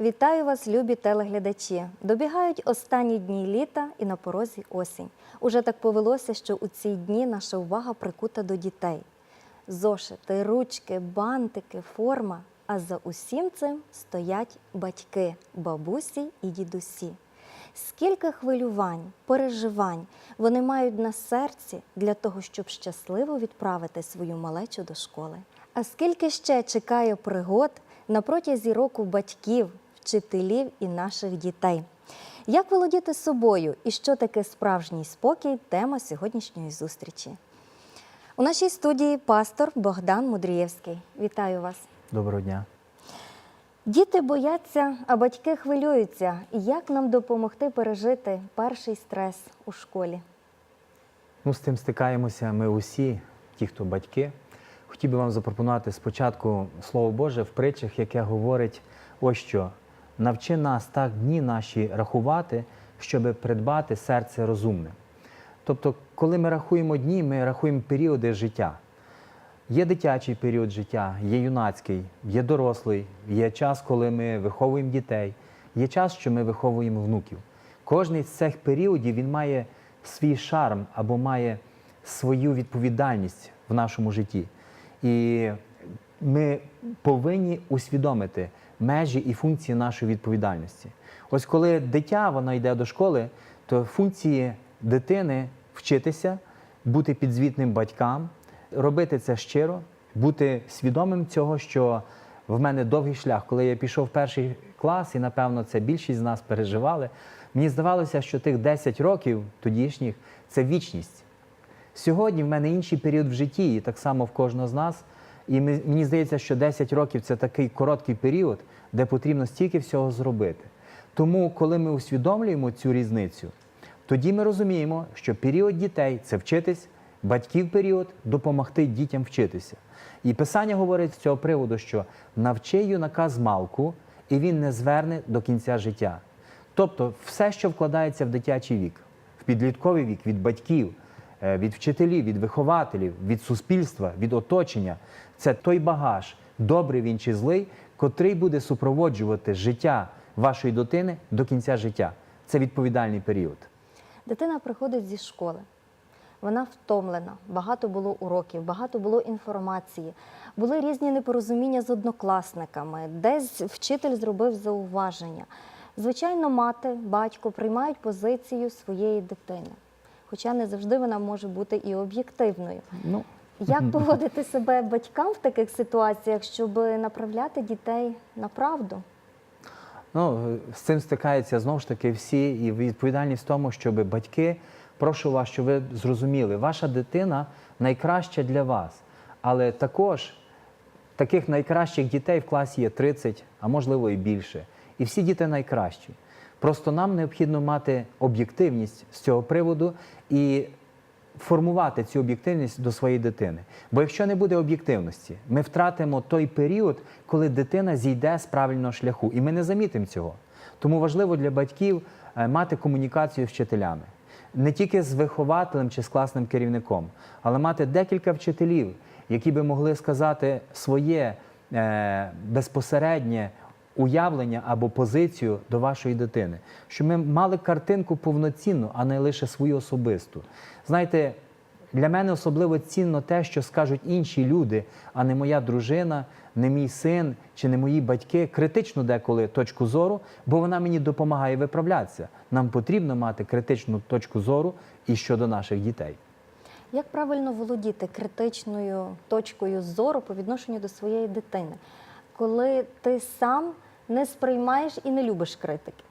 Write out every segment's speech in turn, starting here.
Вітаю вас, любі телеглядачі. Добігають останні дні літа і на порозі осінь. Уже так повелося, що у ці дні наша увага прикута до дітей. Зошити, ручки, бантики, форма. А за усім цим стоять батьки, бабусі і дідусі. Скільки хвилювань, переживань вони мають на серці для того, щоб щасливо відправити свою малечу до школи. А скільки ще чекає пригод на протязі року батьків, вчителів і наших дітей? Як володіти собою і що таке справжній спокій тема сьогоднішньої зустрічі. У нашій студії пастор Богдан Мудрієвський. Вітаю вас. Доброго дня. Діти бояться, а батьки хвилюються. Як нам допомогти пережити перший стрес у школі? Ну, з цим стикаємося ми усі, ті, хто батьки. Хотів би вам запропонувати спочатку Слово Боже в притчах, яке говорить ось що. Навчи нас так дні наші рахувати, щоб придбати серце розумне. Тобто, коли ми рахуємо дні, ми рахуємо періоди життя. Є дитячий період життя, є юнацький, є дорослий, є час, коли ми виховуємо дітей, є час, що ми виховуємо внуків. Кожний з цих періодів він має свій шарм або має свою відповідальність в нашому житті. І ми повинні усвідомити межі і функції нашої відповідальності. Ось коли дитя воно йде до школи, то функції дитини вчитися, бути підзвітним батькам, робити це щиро, бути свідомим цього, що в мене довгий шлях. Коли я пішов в перший клас, і напевно це більшість з нас переживали, мені здавалося, що тих 10 років тодішніх це вічність. Сьогодні в мене інший період в житті, і так само в кожного з нас. І мені здається, що 10 років це такий короткий період, де потрібно стільки всього зробити. Тому, коли ми усвідомлюємо цю різницю, тоді ми розуміємо, що період дітей це вчитись, батьків період допомогти дітям вчитися. І Писання говорить з цього приводу, що навчи юнака з малку, і він не зверне до кінця життя. Тобто, все, що вкладається в дитячий вік, в підлітковий вік від батьків, від вчителів, від вихователів, від суспільства, від оточення, це той багаж, добрий він чи злий, котрий буде супроводжувати життя вашої дитини до кінця життя. Це відповідальний період. Дитина приходить зі школи. Вона втомлена, багато було уроків, багато було інформації, були різні непорозуміння з однокласниками, десь вчитель зробив зауваження. Звичайно, мати, батько приймають позицію своєї дитини, хоча не завжди вона може бути і об'єктивною. Ну, Як поводити себе батькам в таких ситуаціях, щоб направляти дітей на правду? Ну, з цим стикаються знову ж таки всі, і відповідальність в тому, щоб батьки, прошу вас, щоб ви зрозуміли, ваша дитина найкраща для вас. Але також таких найкращих дітей в класі є 30, а можливо і більше. І всі діти найкращі. Просто нам необхідно мати об'єктивність з цього приводу і формувати цю об'єктивність до своєї дитини. Бо якщо не буде об'єктивності, ми втратимо той період, коли дитина зійде з правильного шляху, і ми не замітимо цього. Тому важливо для батьків е, мати комунікацію з вчителями. Не тільки з вихователем чи з класним керівником, але мати декілька вчителів, які би могли сказати своє е, безпосереднє уявлення або позицію до вашої дитини, щоб ми мали картинку повноцінну, а не лише свою особисту. Знаєте, для мене особливо цінно те, що скажуть інші люди, а не моя дружина, не мій син чи не мої батьки, критичну деколи точку зору, бо вона мені допомагає виправлятися. Нам потрібно мати критичну точку зору і щодо наших дітей. Як правильно володіти критичною точкою зору по відношенню до своєї дитини, коли ти сам не сприймаєш і не любиш критики?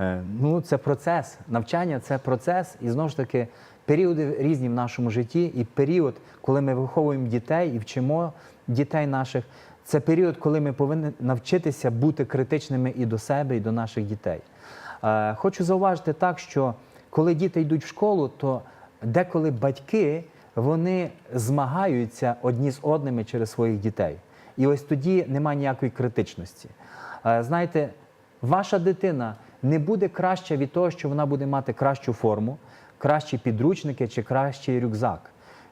Е, Ну, це процес. Навчання це процес, і знову ж таки періоди різні в нашому житті. І період, коли ми виховуємо дітей і вчимо дітей наших, це період, коли ми повинні навчитися бути критичними і до себе, і до наших дітей. Е, Хочу зауважити так, що коли діти йдуть в школу, то деколи батьки вони змагаються одні з одними через своїх дітей. І ось тоді немає ніякої критичності. Е, Знаєте, ваша дитина не буде краща від того, що вона буде мати кращу форму, кращі підручники чи кращий рюкзак,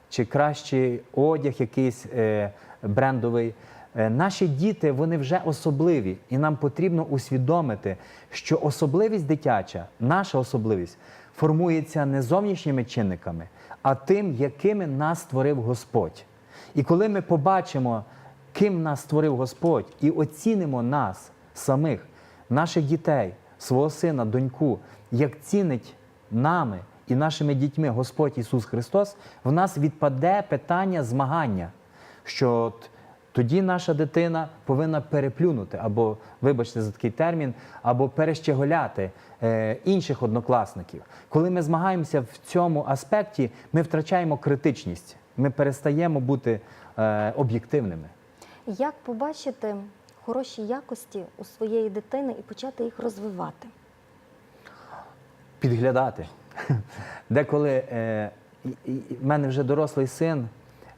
чи кращий одяг якийсь е, брендовий. Е, Наші діти вони вже особливі, і нам потрібно усвідомити, що особливість дитяча, наша особливість, формується не зовнішніми чинниками, а тим, якими нас створив Господь. І коли ми побачимо, ким нас створив Господь, і оцінимо нас самих, наших дітей, свого сина, доньку, як цінить нами і нашими дітьми Господь Ісус Христос, в нас відпаде питання змагання, що от тоді наша дитина повинна переплюнути, або, вибачте за такий термін, або перещеголяти е, інших однокласників. Коли ми змагаємося в цьому аспекті, ми втрачаємо критичність, ми перестаємо бути е, об'єктивними. Як побачити хороші якості у своєї дитини і почати їх розвивати? підглядати. Деколи е, в мене вже дорослий син,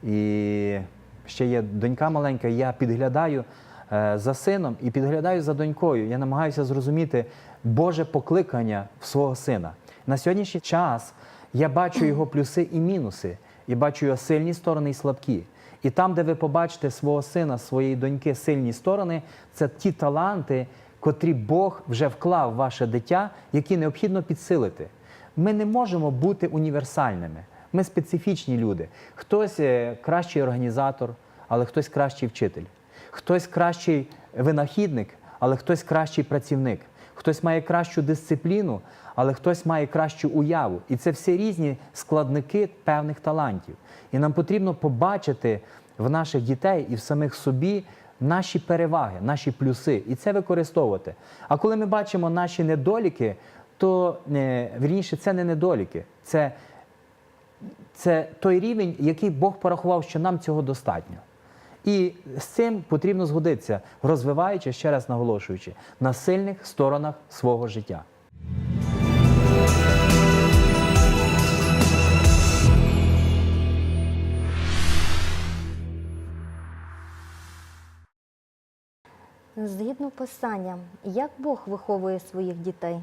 і ще є донька маленька, я підглядаю е, за сином і підглядаю за донькою. Я намагаюся зрозуміти Боже покликання в свого сина. На сьогоднішній час я бачу його плюси і мінуси, і бачу його сильні сторони і слабкі. І там, де ви побачите свого сина, своєї доньки сильні сторони, це ті таланти, котрі Бог вже вклав в ваше дитя, які необхідно підсилити. Ми не можемо бути універсальними. Ми специфічні люди. Хтось е, кращий організатор, але хтось кращий вчитель. Хтось кращий винахідник, але хтось кращий працівник. Хтось має кращу дисципліну, але хтось має кращу уяву. І це всі різні складники певних талантів. І нам потрібно побачити в наших дітей і в самих собі наші переваги, наші плюси, і це використовувати. А коли ми бачимо наші недоліки, то е, вірніше це не недоліки, це, це той рівень, який Бог порахував, що нам цього достатньо. І з цим потрібно згодитися, розвиваючи, ще раз наголошуючи, на сильних сторонах свого життя. Згідно писання, як Бог виховує своїх дітей?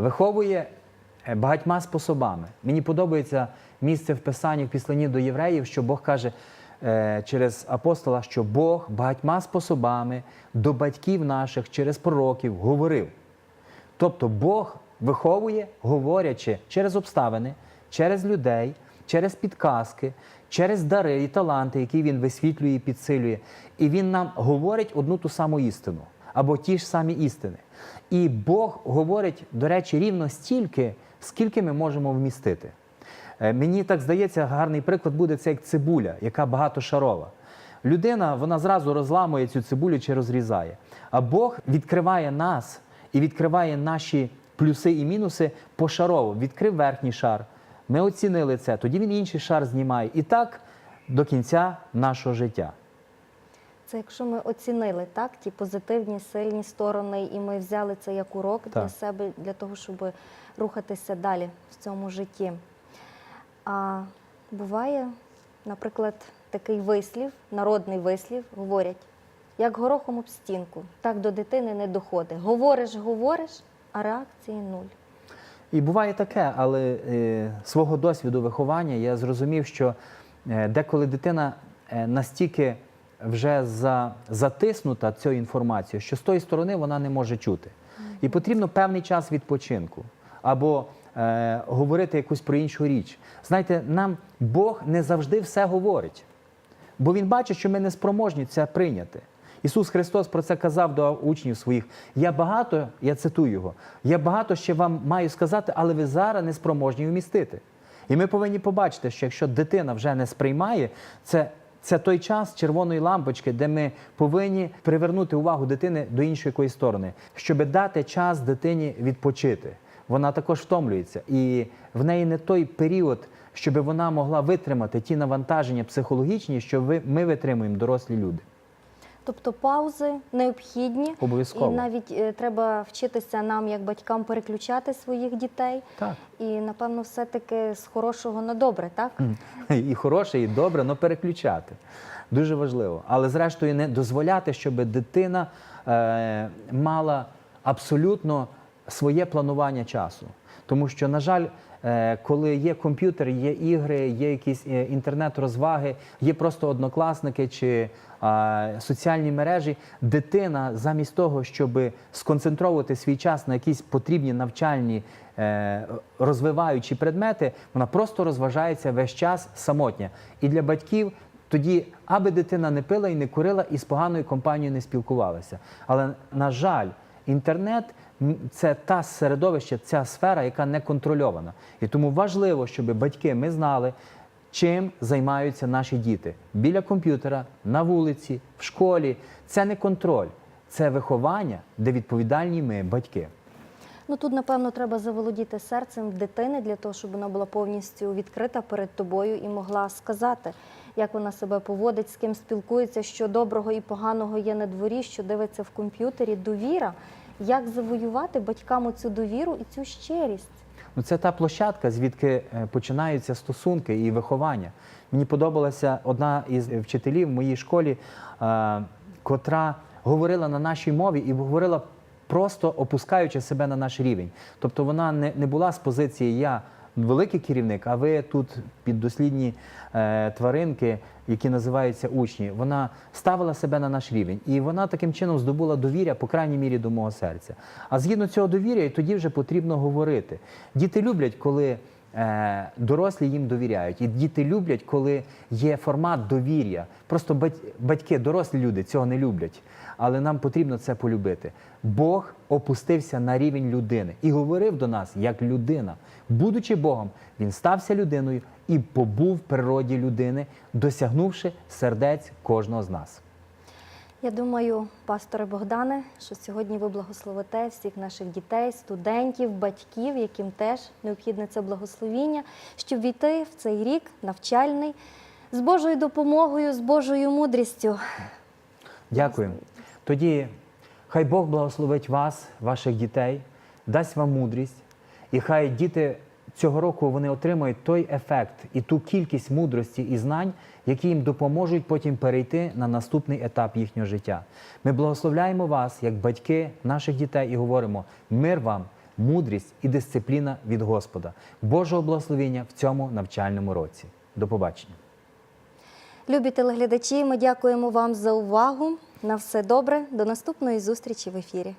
виховує е, багатьма способами. Мені подобається місце в Писанні в післанні до євреїв, що Бог каже е, через апостола, що Бог багатьма способами до батьків наших через пророків говорив. Тобто Бог виховує, говорячи через обставини, через людей, через підказки, через дари і таланти, які він висвітлює і підсилює. І він нам говорить одну ту саму істину або ті ж самі істини. І Бог говорить, до речі, рівно стільки, скільки ми можемо вмістити. Е, Мені так здається, гарний приклад буде це як цибуля, яка багатошарова. Людина вона зразу розламує цю цибулю чи розрізає. А Бог відкриває нас і відкриває наші плюси і мінуси пошарово. Відкрив верхній шар. Ми оцінили це, тоді він інший шар знімає. І так до кінця нашого життя. Це якщо ми оцінили так, ті позитивні, сильні сторони, і ми взяли це як урок для себе, для того, щоб рухатися далі в цьому житті. А буває, наприклад, такий вислів, народний вислів, говорять, як горохом об стінку, так до дитини не доходить. Говориш, говориш, а реакції нуль. І буває таке, але е, свого досвіду виховання я зрозумів, що е, деколи дитина е, настільки вже за, затиснута цією інформацією, що з тої сторони вона не може чути. І потрібно певний час відпочинку або е, говорити якусь про іншу річ. Знаєте, нам Бог не завжди все говорить, бо Він бачить, що ми не спроможні це прийняти. Ісус Христос про це казав до учнів своїх. Я багато, я цитую його, я багато ще вам маю сказати, але ви зараз не спроможні вмістити. І ми повинні побачити, що якщо дитина вже не сприймає, це, це той час червоної лампочки, де ми повинні привернути увагу дитини до іншої якоїсь сторони, щоб дати час дитині відпочити. Вона також втомлюється, і в неї не той період, щоб вона могла витримати ті навантаження психологічні, що ми витримуємо дорослі люди. Тобто паузи необхідні, Обов'язково. і навіть е, треба вчитися нам, як батькам, переключати своїх дітей. Так. І напевно, все-таки з хорошого на добре, так? І хороше, і добре, але переключати. Дуже важливо. Але зрештою не дозволяти, щоб дитина е, мала абсолютно своє планування часу. Тому що, на жаль, коли є комп'ютер, є ігри, є якісь е, інтернет-розваги, є просто однокласники чи соціальні мережі, дитина замість того, щоб сконцентровувати свій час на якісь потрібні навчальні е, розвиваючі предмети, вона просто розважається весь час самотня. І для батьків тоді, аби дитина не пила і не курила, і з поганою компанією не спілкувалася. Але, на жаль, інтернет це та середовище, ця сфера, яка не контрольована. І тому важливо, щоб батьки ми знали, чим займаються наші діти біля комп'ютера, на вулиці, в школі. Це не контроль, це виховання, де відповідальні ми батьки. Ну тут, напевно, треба заволодіти серцем дитини для того, щоб вона була повністю відкрита перед тобою і могла сказати, як вона себе поводить, з ким спілкується, що доброго і поганого є на дворі, що дивиться в комп'ютері. Довіра, як завоювати батькам цю довіру і цю щирість. Ну, це та площадка, звідки е, починаються стосунки і виховання. Мені подобалася одна із вчителів в моїй школі, е, котра говорила на нашій мові і говорила просто опускаючи себе на наш рівень. Тобто вона не, не була з позиції я великий керівник, а ви тут піддослідні е, тваринки, які називаються учні. Вона ставила себе на наш рівень, і вона таким чином здобула довір'я, по крайній мірі, до мого серця. А згідно цього довір'я, і тоді вже потрібно говорити. Діти люблять, коли дорослі їм довіряють, і діти люблять, коли є формат довір'я. Просто бать- батьки, дорослі люди цього не люблять. Але нам потрібно це полюбити. Бог опустився на рівень людини і говорив до нас як людина. Будучи Богом, він стався людиною і побув в природі людини, досягнувши сердець кожного з нас. Я думаю, пасторе Богдане, що сьогодні ви благословите всіх наших дітей, студентів, батьків, яким теж необхідне це благословіння, щоб війти в цей рік навчальний з Божою допомогою, з Божою мудрістю. Дякую. Тоді хай Бог благословить вас, ваших дітей, дасть вам мудрість, і хай діти цього року вони отримають той ефект і ту кількість мудрості і знань, які їм допоможуть потім перейти на наступний етап їхнього життя. Ми благословляємо вас, як батьки наших дітей, і говоримо: мир вам, мудрість і дисципліна від Господа, Божого благословення в цьому навчальному році. До побачення. Любі телеглядачі, ми дякуємо вам за увагу. На все добре. До наступної зустрічі в ефірі.